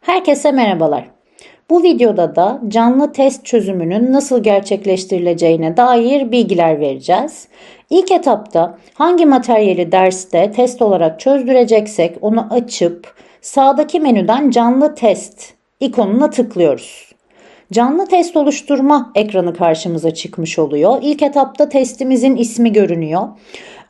Herkese merhabalar. Bu videoda da canlı test çözümünün nasıl gerçekleştirileceğine dair bilgiler vereceğiz. İlk etapta hangi materyali derste test olarak çözdüreceksek onu açıp sağdaki menüden canlı test ikonuna tıklıyoruz. Canlı test oluşturma ekranı karşımıza çıkmış oluyor. İlk etapta testimizin ismi görünüyor.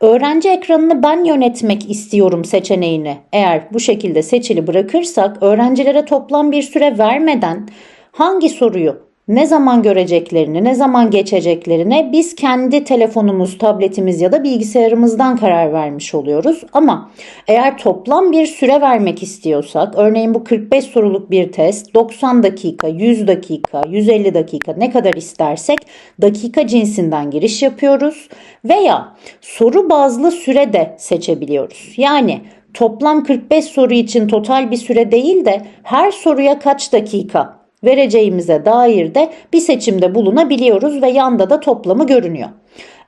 Öğrenci ekranını ben yönetmek istiyorum seçeneğini. Eğer bu şekilde seçili bırakırsak öğrencilere toplam bir süre vermeden hangi soruyu ne zaman göreceklerini, ne zaman geçeceklerine biz kendi telefonumuz, tabletimiz ya da bilgisayarımızdan karar vermiş oluyoruz. Ama eğer toplam bir süre vermek istiyorsak, örneğin bu 45 soruluk bir test, 90 dakika, 100 dakika, 150 dakika ne kadar istersek dakika cinsinden giriş yapıyoruz veya soru bazlı süre de seçebiliyoruz. Yani toplam 45 soru için total bir süre değil de her soruya kaç dakika vereceğimize dair de bir seçimde bulunabiliyoruz ve yanda da toplamı görünüyor.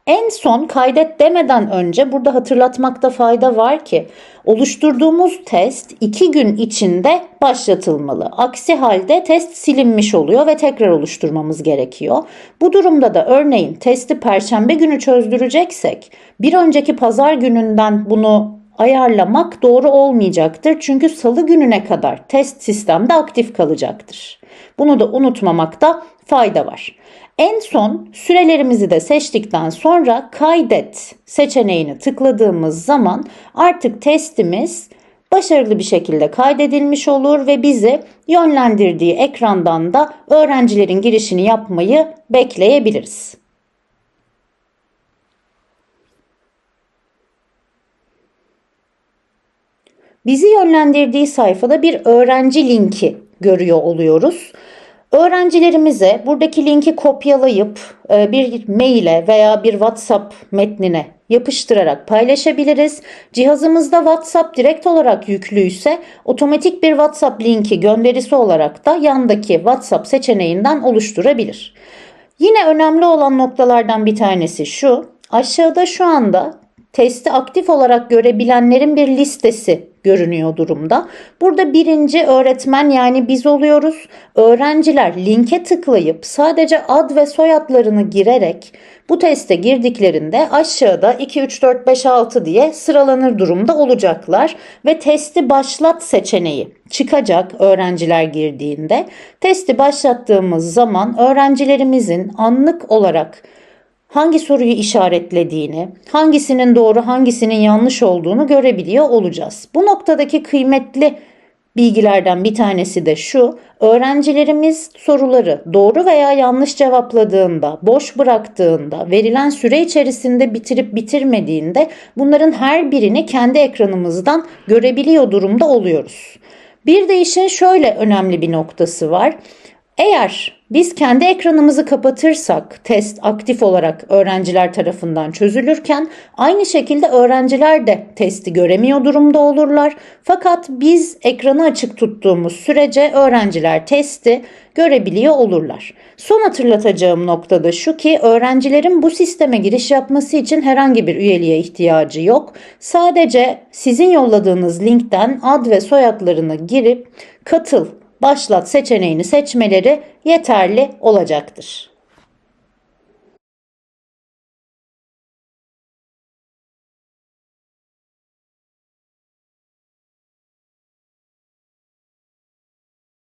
En son kaydet demeden önce burada hatırlatmakta fayda var ki oluşturduğumuz test 2 gün içinde başlatılmalı. Aksi halde test silinmiş oluyor ve tekrar oluşturmamız gerekiyor. Bu durumda da örneğin testi perşembe günü çözdüreceksek bir önceki pazar gününden bunu ayarlamak doğru olmayacaktır. Çünkü salı gününe kadar test sistemde aktif kalacaktır. Bunu da unutmamakta fayda var. En son sürelerimizi de seçtikten sonra kaydet seçeneğini tıkladığımız zaman artık testimiz başarılı bir şekilde kaydedilmiş olur ve bizi yönlendirdiği ekrandan da öğrencilerin girişini yapmayı bekleyebiliriz. Bizi yönlendirdiği sayfada bir öğrenci linki görüyor oluyoruz. Öğrencilerimize buradaki linki kopyalayıp e, bir maile veya bir WhatsApp metnine yapıştırarak paylaşabiliriz. Cihazımızda WhatsApp direkt olarak yüklüyse otomatik bir WhatsApp linki gönderisi olarak da yandaki WhatsApp seçeneğinden oluşturabilir. Yine önemli olan noktalardan bir tanesi şu. Aşağıda şu anda testi aktif olarak görebilenlerin bir listesi görünüyor durumda. Burada birinci öğretmen yani biz oluyoruz. Öğrenciler linke tıklayıp sadece ad ve soyadlarını girerek bu teste girdiklerinde aşağıda 2, 3, 4, 5, 6 diye sıralanır durumda olacaklar ve testi başlat seçeneği çıkacak öğrenciler girdiğinde. Testi başlattığımız zaman öğrencilerimizin anlık olarak hangi soruyu işaretlediğini, hangisinin doğru, hangisinin yanlış olduğunu görebiliyor olacağız. Bu noktadaki kıymetli bilgilerden bir tanesi de şu. Öğrencilerimiz soruları doğru veya yanlış cevapladığında, boş bıraktığında, verilen süre içerisinde bitirip bitirmediğinde bunların her birini kendi ekranımızdan görebiliyor durumda oluyoruz. Bir de işin şöyle önemli bir noktası var. Eğer biz kendi ekranımızı kapatırsak test aktif olarak öğrenciler tarafından çözülürken aynı şekilde öğrenciler de testi göremiyor durumda olurlar. Fakat biz ekranı açık tuttuğumuz sürece öğrenciler testi görebiliyor olurlar. Son hatırlatacağım nokta da şu ki öğrencilerin bu sisteme giriş yapması için herhangi bir üyeliğe ihtiyacı yok. Sadece sizin yolladığınız linkten ad ve soyadlarını girip katıl başlat seçeneğini seçmeleri yeterli olacaktır.